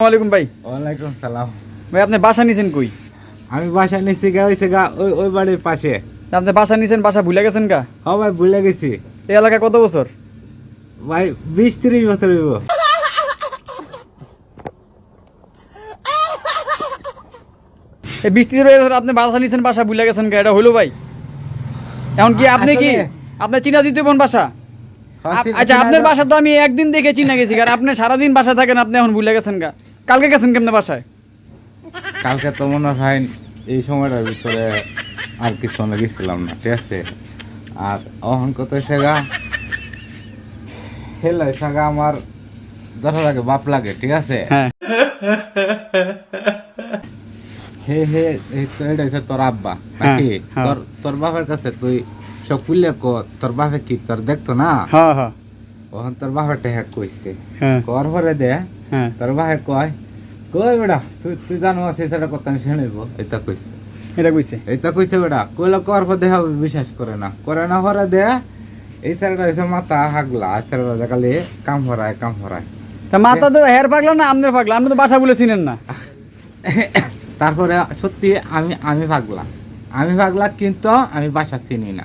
ভাই। ওয়ালাইকুম সালাম। ভাই আপনি বাসা নিছেন কই? আমি বাসা নিচ্ছি গা গা ওই ওই বাড়ির পাশে। আপনি বাসা নিছেন বাসা ভুলে গেছেন গা? হ ভাই ভুলে গেছি। এই এলাকা কত বছর? ভাই বিশ তিরিশ বছর হইব। এই বিশ ত্রিশ বছর আপনি বাসা নিছেন বাসা ভুলে গেছেন গা এটা হলো ভাই। এখন কি আপনি কি? আপনার চিনা দিতে বোন বাসা? হ্যাঁ, আচ্ছা আপনার বাসা তো আমি একদিন দেখে চিনা গেছি কারণ আপনি সারাদিন বাসা থাকেন আপনি এখন ভুলে গেছেন গা। কালকে গেছেন কেমনে বাসায়? কালকে তো মনে হয় এই সময়টার ভিতরে আর কিছু না গেছিলাম না ঠিক আছে? আর অহন কত হয়েছে গা। হেলাই সাগা আমার দেখা লাগে বাপ লাগে ঠিক আছে? হ্যাঁ। হে হে এটা হচ্ছে তোর আব্বা হ্যাঁ, নাকি? হ্যাঁ। তোর তোর বাপের কাছে তুই সব কুলে ক তোর বাপে কি তোর দেখতো না? হ্যাঁ হ্যাঁ। ওখান তোর বাপের টেহা কইছে। হ্যাঁ। কর পরে দে। হ্যাঁ। তোর ভাই কয় কই বেটা তুই তুই জানো সেই সেটা কথা আমি শুনিব এটা কইছে। এটা কইছে? এটা কইছে বেটা কইলে কর পর দেহা বিশ্বাস করে না। করে না পরে দে এই ছেলেটা হয়েছে মাথা হাগলা আর ছেলেটা যে খালি কাম হরায় কাম হরায় তা মাথা তো হেয়ার পাগলা না আপনার পাগলা? আপনি তো বাসা বলে চিনেন না। তারপরে সত্যি আমি আমি পাগলা। আমি পাগলা কিন্তু আমি বাসা চিনি না।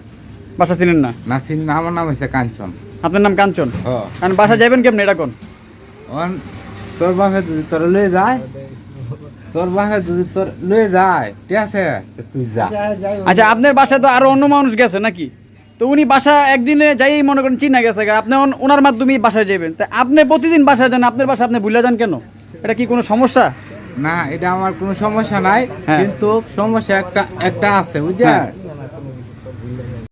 বাসা চিনেন না? না চিনি না আমার নাম হয়েছে কাঞ্চন। আপনার নাম কাঞ্চন? কারণ বাসা যাবেন কেমনে? এটা কোন? তোর বাপে যদি তোর লয়ে যায় তোর বাপে যদি তোর লয়ে যায় ঠিক আছে? তুই যা। আচ্ছা আপনার বাসায় তো আরও অন্য মানুষ গেছে নাকি? তো উনি বাসা একদিনে যাই মনে করেন চিনা গেছে। আপনি ওনার মাধ্যমে বাসায় যাবেন তা আপনি প্রতিদিন বাসায় যান আপনার বাসা আপনি ভুলে যান কেন? এটা কি কোনো সমস্যা? না এটা আমার কোনো সমস্যা নাই। হ্যাঁ। কিন্তু সমস্যা একটা একটা আছে বুঝলি হ্যাঁ।